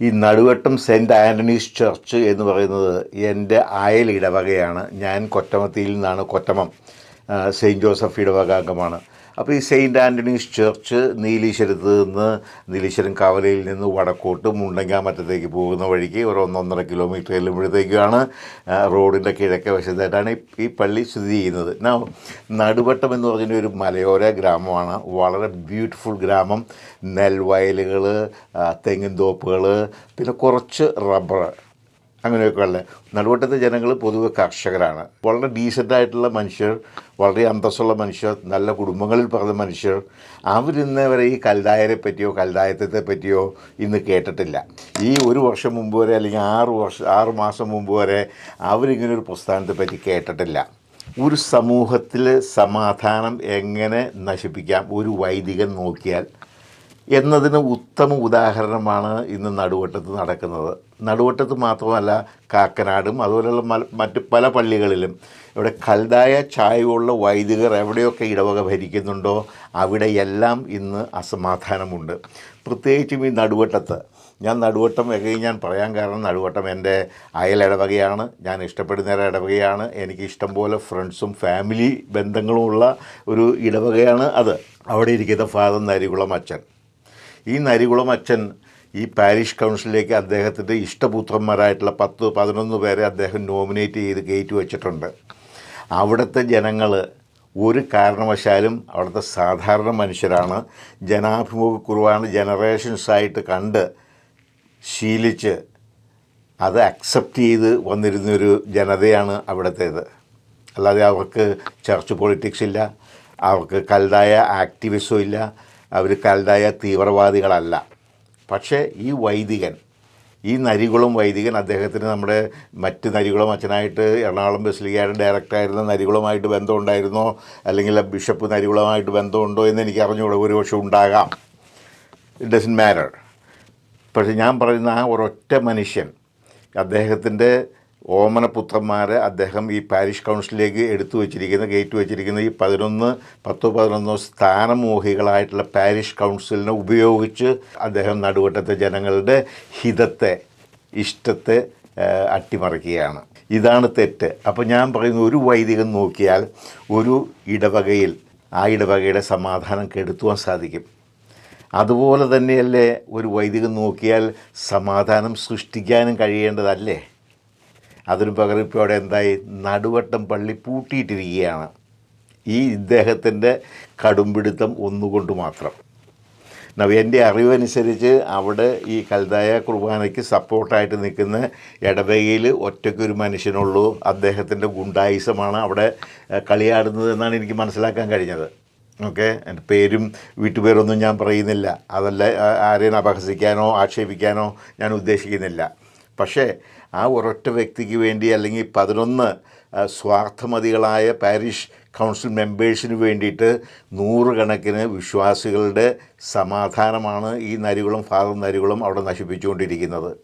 ഈ Naduvattom saint Antony's church എന്ന് പറയുന്നത് എന്റെ അയൽ ഇടവകയാണ്. ഞാൻ കൊറ്റമത്തിയിൽ നിന്നാണ് കൊറ്റമം സെയിന്റ് ജോസഫ് ഇടവക അംഗമാണ്. അപ്പോൾ ഈ സെയിന്റ് ആന്റണീസ് ചർച്ച് നീലീശ്വരത്ത് നിന്ന് നീലീശ്വരം കവലയിൽ നിന്ന് വടക്കോട്ട് മുണ്ടങ്ങാമറ്റത്തേക്ക് പോകുന്ന വഴിക്ക് ഒരു ഒന്നൊന്നര കിലോമീറ്റർ ചെല്ലുമ്പോഴത്തേക്കാണ് റോഡിന്റെ കിഴക്കേ വശത്തായിട്ടാണ് ഈ- പള്ളി സ്ഥിതി ചെയ്യുന്നത്. നടുവട്ടം എന്ന് പറഞ്ഞ ഒരു മലയോര ഗ്രാമമാണ്. വളരെ ബ്യൂട്ടിഫുൾ ഗ്രാമം. നെൽവയലുകൾ തെങ്ങിൻ തോപ്പുകൾ പിന്നെ കുറച്ച് റബ്ബർ അങ്ങനെയൊക്കെയുള്ള നടുവട്ടത്തെ ജനങ്ങൾ പൊതുവെ കർഷകരാണ്. വളരെ ഡീസന്റായിട്ടുള്ള മനുഷ്യർ വളരെ അന്തസ്സുള്ള മനുഷ്യർ നല്ല കുടുംബങ്ങളിൽ പറഞ്ഞ മനുഷ്യർ. അവരിന്ന് വരെ ഈ കൽദായരെ പറ്റിയോ കൽദായത്തെ പറ്റിയോ ഇന്ന് കേട്ടിട്ടില്ല. ഈ ഒരു വർഷം മുമ്പ് വരെ അല്ലെങ്കിൽ ആറ് വർഷം ആറ് മാസം മുമ്പ് വരെ അവരിങ്ങനെ ഒരു പ്രസ്ഥാനത്തെ പറ്റി കേട്ടിട്ടില്ല. ഒരു സമൂഹത്തിൽ സമാധാനം എങ്ങനെ നശിപ്പിക്കാം? ഒരു വൈദികൻ നോക്കിയാൽ എന്നതിന് ഉത്തമ ഉദാഹരണമാണ് ഇന്ന് നടുവട്ടത്ത് നടക്കുന്നത്. നടുവട്ടത്ത് മാത്രമല്ല കാക്കനാടും അതുപോലെയുള്ള മറ്റ് പല പള്ളികളിലും. ഇവിടെ കൽതായ ചായവുള്ള വൈദികർ എവിടെയൊക്കെ ഇടവക ഭരിക്കുന്നുണ്ടോ അവിടെയെല്ലാം ഇന്ന് അസമാധാനമുണ്ട്. പ്രത്യേകിച്ചും ഈ നടുവട്ടത്ത്. ഞാൻ നടുവട്ടം എകയും ഞാൻ പറയാൻ കാരണം നടുവട്ടം എന്റെ അയൽ ഇടവകയാണ്. ഞാൻ ഇഷ്ടപ്പെടുന്ന ഇടവകയാണ്. എനിക്ക് ഇഷ്ടം പോലെ ഫ്രണ്ട്സും ഫാമിലി ബന്ധങ്ങളുമുള്ള ഒരു ഇടവകയാണ് അത്. അവിടെ ഇരിക്കുന്ന ഫാദർ നരികുളം അച്ഛൻ. ഈ നരികുളം അച്ഛൻ ഈ പാരിഷ് കൗൺസിലിലേക്ക് അദ്ദേഹത്തിന്റെ ഇഷ്ടപുത്രന്മാരായിട്ടുള്ള പത്ത് പതിനൊന്ന് പേരെ അദ്ദേഹം നോമിനേറ്റ് ചെയ്ത് കയറ്റി വച്ചിട്ടുണ്ട്. അവിടുത്തെ ജനങ്ങൾ ഒരു കാരണവശാലും അവിടുത്തെ സാധാരണ മനുഷ്യരാണ്. ജനാഭിമുഖ കുർബാന ജനറേഷൻസായിട്ട് കണ്ട് ശീലിച്ച് അത് അക്സെപ്റ്റ് ചെയ്ത് വന്നിരുന്നൊരു ജനതയാണ് അവിടുത്തേത്. അല്ലാതെ അവർക്ക് ചർച്ച് പൊളിറ്റിക്സ് ഇല്ല അവർക്ക് കലതായ ആക്ടിവിസം ഇല്ല അവർ കലതായ തീവ്രവാദികളല്ല. പക്ഷേ ഈ വൈദികൻ ഈ നരികുളം വൈദികൻ അദ്ദേഹത്തിന് നമ്മുടെ മറ്റ് നരികുളം അച്ഛനായിട്ട് എറണാകുളം ബസ്ലിക്കയുടെ ഡയറക്ടറായിരുന്ന നരികുളമായിട്ട് ബന്ധമുണ്ടായിരുന്നോ? അല്ലെങ്കിൽ ബിഷപ്പ് നരികുളമായിട്ട് ബന്ധമുണ്ടോ എന്ന് എനിക്ക് അറിഞ്ഞുകൂടെ ഒരു പക്ഷേ ഉണ്ടാകാം. ഇറ്റ് ഡസൻ മാറ്റർ പക്ഷേ ഞാൻ പറയുന്ന ആ ഒരൊറ്റ മനുഷ്യൻ അദ്ദേഹത്തിന്റെ ഓമനപുത്രന്മാരെ അദ്ദേഹം ഈ പാരിഷ് കൗൺസിലിലേക്ക് എടുത്തു വച്ചിരിക്കുന്ന ഗേറ്റ് വച്ചിരിക്കുന്ന ഈ പതിനൊന്ന് പത്തോ പതിനൊന്നോ സ്ഥാനമോഹികളായിട്ടുള്ള പാരിഷ് കൗൺസിലിനെ ഉപയോഗിച്ച് അദ്ദേഹം നടുവട്ടത്തെ ജനങ്ങളുടെ ഹിതത്തെ ഇഷ്ടത്തെ അട്ടിമറിക്കുകയാണ്. ഇതാണ് തെറ്റ്. അപ്പോൾ ഞാൻ പറയുന്ന ഒരു വൈദികൻ നോക്കിയാൽ ഒരു ഇടവകയിൽ ആ ഇടവകയുടെ സമാധാനം കെടുത്തുവാൻ സാധിക്കും. അതുപോലെ തന്നെയല്ലേ ഒരു വൈദികൻ നോക്കിയാൽ സമാധാനം സൃഷ്ടിക്കാനും കഴിയേണ്ടതല്ലേ? അതിനു പകരം അവിടെ എന്തായി? നടുവട്ടം പള്ളി പൂട്ടിയിട്ടിരിക്കുകയാണ്. ഈ ഇദ്ദേഹത്തിന്റെ കടുംപിടുത്തം ഒന്നുകൊണ്ട് മാത്രം. എന്റെ അറിവനുസരിച്ച് അവിടെ ഈ കൽതായ കുർബാനയ്ക്ക് സപ്പോർട്ടായിട്ട് നിൽക്കുന്ന ഇടവകയിൽ ഒറ്റയ്ക്കൊരു മനുഷ്യനുള്ളൂ. അദ്ദേഹത്തിന്റെ ഗുണ്ടായുസമാണ് അവിടെ കളിയാടുന്നത് എന്നാണ് എനിക്ക് മനസ്സിലാക്കാൻ കഴിഞ്ഞത്. ഓക്കെ? എന്റെ പേരും വീട്ടുപേരൊന്നും ഞാൻ പറയുന്നില്ല. അതല്ല ആരെയും അപഹസിക്കാനോ ആക്ഷേപിക്കാനോ ഞാൻ ഉദ്ദേശിക്കുന്നില്ല. പക്ഷേ ആ ഒരൊറ്റ വ്യക്തിക്ക് വേണ്ടി അല്ലെങ്കിൽ പതിനൊന്ന് സ്വാർത്ഥമതികളായ പാരിഷ് കൗൺസിൽ മെമ്പേഴ്സിന് വേണ്ടിയിട്ട് നൂറുകണക്കിന് വിശ്വാസികളുടെ സമാധാനമാണ് ഈ നരികളും ഫാദർ നരികളും അവിടെ നശിപ്പിച്ചുകൊണ്ടിരിക്കുന്നത്.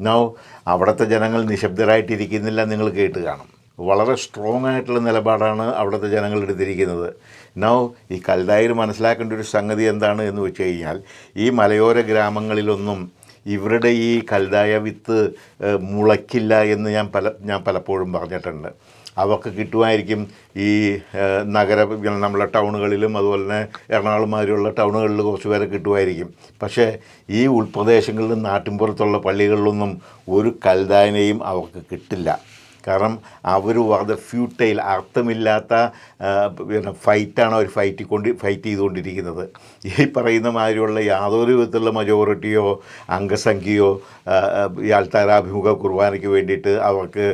നോ അവിടുത്തെ ജനങ്ങൾ നിശബ്ദരായിട്ടിരിക്കുന്നില്ല നിങ്ങൾ കേട്ട് കാണും. വളരെ സ്ട്രോങ് ആയിട്ടുള്ള നിലപാടാണ് അവിടുത്തെ ജനങ്ങൾ എടുത്തിരിക്കുന്നത്. നോ ഈ കൽതായിൽ മനസ്സിലാക്കേണ്ട ഒരു സംഗതി എന്താണ് എന്ന് വെച്ച് കഴിഞ്ഞാൽ ഈ മലയോര ഗ്രാമങ്ങളിലൊന്നും ഇവരുടെ ഈ കൽതായ വിത്ത് മുളയ്ക്കില്ല എന്ന് ഞാൻ പല ഞാൻ പലപ്പോഴും പറഞ്ഞിട്ടുണ്ട്. അവർക്ക് കിട്ടുമായിരിക്കും ഈ നഗര നമ്മളെ ടൗണുകളിലും അതുപോലെ തന്നെ എറണാകുളം മാതിരിയുള്ള ടൗണുകളിൽ കുറച്ച് പേരെ കിട്ടുമായിരിക്കും. പക്ഷേ ഈ ഉൾപ്രദേശങ്ങളിലും നാട്ടിൻപുറത്തുള്ള പള്ളികളിലൊന്നും ഒരു കൽതായനെയും അവർക്ക് കിട്ടില്ല. കാരണം അവർ വളരെ ഫ്യൂട്ടൈൽ അർത്ഥമില്ലാത്ത പിന്നെ ഫൈറ്റാണ് അവർ ഫൈറ്റ് കൊണ്ട് ഫൈറ്റ് ചെയ്തുകൊണ്ടിരിക്കുന്നത്. ഈ പറയുന്ന മാതിരിയുള്ള യാതൊരു വിധത്തിലുള്ള മജോറിറ്റിയോ അംഗസംഖ്യയോ ആൾത്താരാഭിമുഖ കുർബാനയ്ക്ക് വേണ്ടിയിട്ട് അവർക്ക്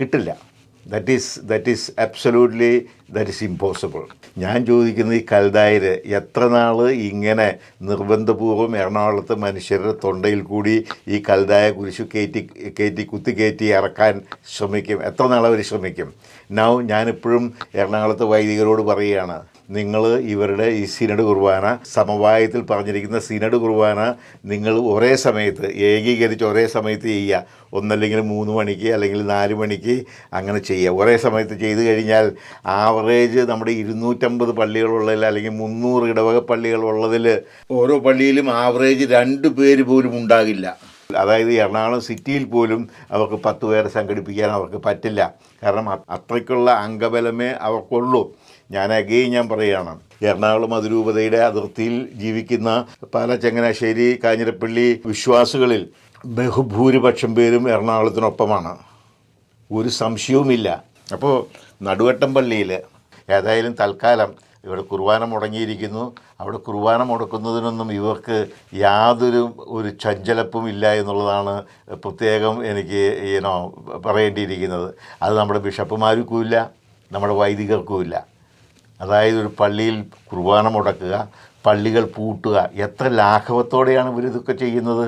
കിട്ടില്ല. That is that is absolutely that is impossible ഞാൻ ചോദിക്കുന്നത് ഈ കൽതായർ എത്ര നാൾ ഇങ്ങനെ നിർബന്ധപൂർവം എറണാകുളത്ത് മനുഷ്യരുടെ തൊണ്ടയിൽ കൂടി ഈ കൽതായ കുരിശു കയറ്റി കയറ്റി കുത്തി കയറ്റി ഇറക്കാൻ ശ്രമിക്കും? എത്ര നാൾ അവർ ശ്രമിക്കും? നൗ ഞാനിപ്പോഴും എറണാകുളത്ത് വൈദികരോട് പറയുകയാണ്. നിങ്ങൾ ഇവരുടെ ഈ സിനഡ് കുർബാന സമവായത്തിൽ പറഞ്ഞിരിക്കുന്ന സിനഡ് കുർബാന നിങ്ങൾ ഒരേ സമയത്ത് ഏകീകരിച്ച് ഒരേ സമയത്ത് ചെയ്യുക. ഒന്നല്ലെങ്കിൽ മൂന്ന് മണിക്ക് അല്ലെങ്കിൽ നാല് മണിക്ക് അങ്ങനെ ചെയ്യുക. ഒരേ സമയത്ത് ചെയ്തു കഴിഞ്ഞാൽ ആവറേജ് നമ്മുടെ ഇരുന്നൂറ്റമ്പത് പള്ളികളുള്ളതിൽ അല്ലെങ്കിൽ മുന്നൂറ് ഇടവക പള്ളികളുള്ളതിൽ ഓരോ പള്ളിയിലും ആവറേജ് രണ്ട് പേര് പോലും ഉണ്ടാകില്ല. അതായത് എറണാകുളം സിറ്റിയിൽ പോലും അവർക്ക് പത്ത് പേരെ സംഘടിപ്പിക്കാൻ അവർക്ക് പറ്റില്ല. കാരണം അത്രയ്ക്കുള്ള അംഗബലമേ അവർക്കുള്ളൂ. ഞാൻ അഗെയിൻ ഞാൻ പറയുകയാണ്. എറണാകുളം അതിരൂപതയുടെ അതിർത്തിയിൽ ജീവിക്കുന്ന പാല ചങ്ങനാശ്ശേരി കാഞ്ഞിരപ്പള്ളി വിശ്വാസികളിൽ ബഹുഭൂരിപക്ഷം പേരും എറണാകുളത്തിനൊപ്പമാണ്. ഒരു സംശയവുമില്ല. അപ്പോൾ നടുവട്ടം പള്ളിയിൽ ഏതായാലും തൽക്കാലം ഇവിടെ കുർബാന മുടങ്ങിയിരിക്കുന്നു. അവിടെ കുർബാന മുടക്കുന്നതിനൊന്നും ഇവർക്ക് യാതൊരു ഒരു ചഞ്ചലപ്പും ഇല്ല എന്നുള്ളതാണ് പ്രത്യേകം എനിക്ക് ഈനോ പറയേണ്ടിയിരിക്കുന്നത്. അത് നമ്മുടെ ബിഷപ്പുമാർക്കും ഇല്ല നമ്മുടെ വൈദികർക്കും ഇല്ല. അതായത് ഒരു പള്ളിയിൽ കുർബാന മുടക്കുക പള്ളികൾ പൂട്ടുക എത്ര ലാഘവത്തോടെയാണ് ഇവരിതൊക്കെ ചെയ്യുന്നത്?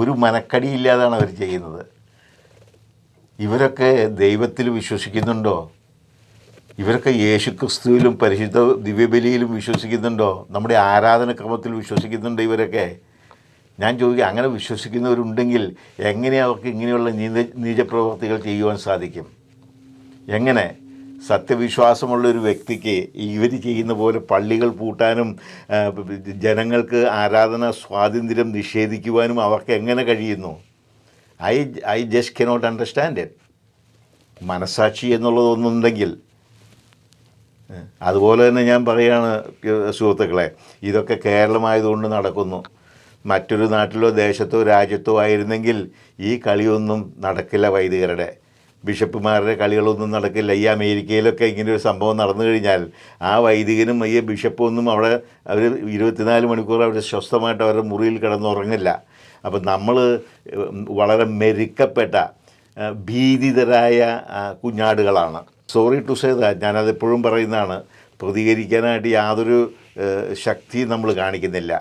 ഒരു മനക്കടിയില്ലാതാണ് അവർ ചെയ്യുന്നത്. ഇവരൊക്കെ ദൈവത്തിൽ വിശ്വസിക്കുന്നുണ്ടോ? ഇവരൊക്കെ യേശുക്രിസ്തുവിലും പരിശുദ്ധ ദിവ്യബലിയിലും വിശ്വസിക്കുന്നുണ്ടോ? നമ്മുടെ ആരാധനക്രമത്തിൽ വിശ്വസിക്കുന്നുണ്ടോ ഇവരൊക്കെ? ഞാൻ ചോദിക്കുക അങ്ങനെ വിശ്വസിക്കുന്നവരുണ്ടെങ്കിൽ എങ്ങനെ അവർക്ക് ഇങ്ങനെയുള്ള നീത നീചപ്രവർത്തികൾ ചെയ്യുവാൻ സാധിക്കും? എങ്ങനെ? സത്യവിശ്വാസമുള്ള ഒരു വ്യക്തിക്ക് ഇവർ ചെയ്യുന്ന പോലെ പള്ളികൾ പൂട്ടാനും ജനങ്ങൾക്ക് ആരാധന സ്വാതന്ത്ര്യം നിഷേധിക്കുവാനും അവർക്ക് എങ്ങനെ കഴിയുന്നു? I I just cannot understand it. മനസാക്ഷി എന്നുള്ളതൊന്നുണ്ടെങ്കിൽ അതുപോലെ തന്നെ ഞാൻ പറയുകയാണ് സുഹൃത്തുക്കളെ ഇതൊക്കെ കേരളമായതുകൊണ്ട് നടക്കുന്നു. മറ്റൊരു നാട്ടിലോ ദേശത്തോ രാജ്യത്തോ ആയിരുന്നെങ്കിൽ ഈ കളിയൊന്നും നടക്കില്ല വൈദികരുടെ. ബിഷപ്പുമാരുടെ കളികളൊന്നും നടക്കില്ല. ഈ അമേരിക്കയിലൊക്കെ ഇങ്ങനെ ഒരു സംഭവം നടന്നു കഴിഞ്ഞാൽ ആ വൈദികനും ഈ ബിഷപ്പൊന്നും അവിടെ അവർ ഇരുപത്തിനാല് മണിക്കൂർ അവർ സ്വസ്ഥമായിട്ട് അവരുടെ മുറിയിൽ കിടന്നുറങ്ങില്ല. അപ്പം നമ്മൾ വളരെ മെരുക്കപ്പെട്ട ഭീതിതരായ കുഞ്ഞാടുകളാണ്. സോറി ടു സേ ദാറ്റ് ഞാനത് എപ്പോഴും പറയുന്നതാണ്. പ്രതികരിക്കാനായിട്ട് യാതൊരു ശക്തി നമ്മൾ കാണിക്കുന്നില്ല.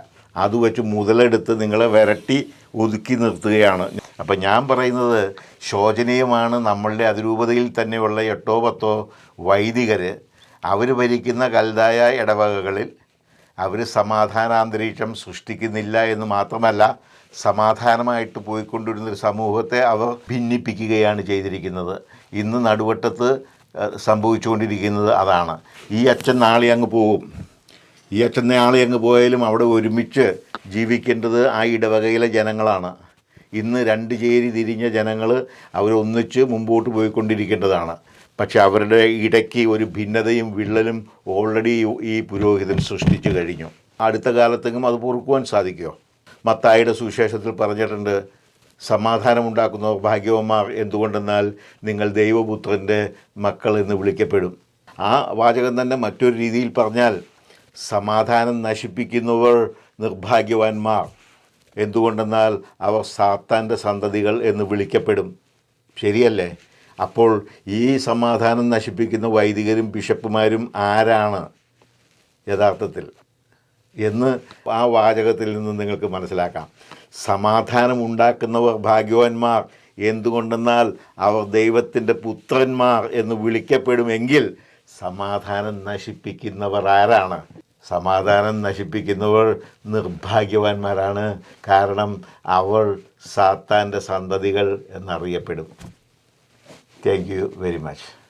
അത് വെച്ച് മുതലെടുത്ത് നിങ്ങളെ വിരട്ടി ഒതുക്കി നിർത്തുകയാണ്. അപ്പം ഞാൻ പറയുന്നത് ശോചനീയമാണ് നമ്മളുടെ അതിരൂപതയിൽ തന്നെയുള്ള എട്ടോ പത്തോ വൈദികർ അവർ ഭരിക്കുന്ന കൽതായ ഇടവകകളിൽ അവർ സമാധാനാന്തരീക്ഷം സൃഷ്ടിക്കുന്നില്ല എന്ന് മാത്രമല്ല സമാധാനമായിട്ട് പോയിക്കൊണ്ടിരുന്ന ഒരു സമൂഹത്തെ അവർ ഭിന്നിപ്പിക്കുകയാണ് ചെയ്തിരിക്കുന്നത്. ഇന്ന് നടുവട്ടത്ത് സംഭവിച്ചുകൊണ്ടിരിക്കുന്നത് അതാണ്. ഈ അച്ഛൻ നാളെ അങ്ങ് പോകും. ഈ അച്ഛൻ നാളെ അങ്ങ് പോയാലും അവിടെ ഒരുമിച്ച് ജീവിക്കേണ്ടത് ആ ഇടവകയിലെ ജനങ്ങളാണ്. ഇന്ന് രണ്ട് ചേരി തിരിഞ്ഞ ജനങ്ങൾ അവരൊന്നിച്ച് മുമ്പോട്ട് പോയിക്കൊണ്ടിരിക്കേണ്ടതാണ്. പക്ഷെ അവരുടെ ഇടയ്ക്ക് ഒരു ഭിന്നതയും വിള്ളലും ഓൾറെഡി ഈ പുരോഹിതൻ സൃഷ്ടിച്ചു കഴിഞ്ഞു. അടുത്ത കാലത്തെങ്കിലും അത് പൊറുക്കുവാൻ സാധിക്കുമോ? മത്തായിയുടെ സുവിശേഷത്തിൽ പറഞ്ഞിട്ടുണ്ട് സമാധാനമുണ്ടാക്കുന്നവർ ഭാഗ്യവന്മാർ എന്തുകൊണ്ടെന്നാൽ നിങ്ങൾ ദൈവപുത്രന്റെ മക്കൾ എന്ന് വിളിക്കപ്പെടും. ആ വാചകം തന്നെ മറ്റൊരു രീതിയിൽ പറഞ്ഞാൽ സമാധാനം നശിപ്പിക്കുന്നവർ നിർഭാഗ്യവാന്മാർ. എന്തുകൊണ്ടെന്നാൽ അവർ സാത്താന്റെ സന്തതികൾ എന്ന് വിളിക്കപ്പെടും. ശരിയല്ലേ? അപ്പോൾ ഈ സമാധാനം നശിപ്പിക്കുന്ന വൈദികരും ബിഷപ്പുമാരും ആരാണ്? യഥാർത്ഥത്തിൽ എന്ന് ആ വാചകത്തിൽ നിന്ന് നിങ്ങൾക്ക് മനസ്സിലാക്കാം. സമാധാനം ഉണ്ടാക്കുന്നവർ ഭാഗ്യവാന്മാർ. എന്തുകൊണ്ടെന്നാൽ അവർ ദൈവത്തിന്റെ പുത്രന്മാർ എന്ന് വിളിക്കപ്പെടുമെങ്കിൽ സമാധാനം നശിപ്പിക്കുന്നവർ ആരാണ്? സമാധാനം നശിപ്പിക്കുന്നവർ നിർഭാഗ്യവാന്മാരാണ്. കാരണം അവർ സാത്താന്റെ സന്തതികൾ എന്നറിയപ്പെടും. Thank you very much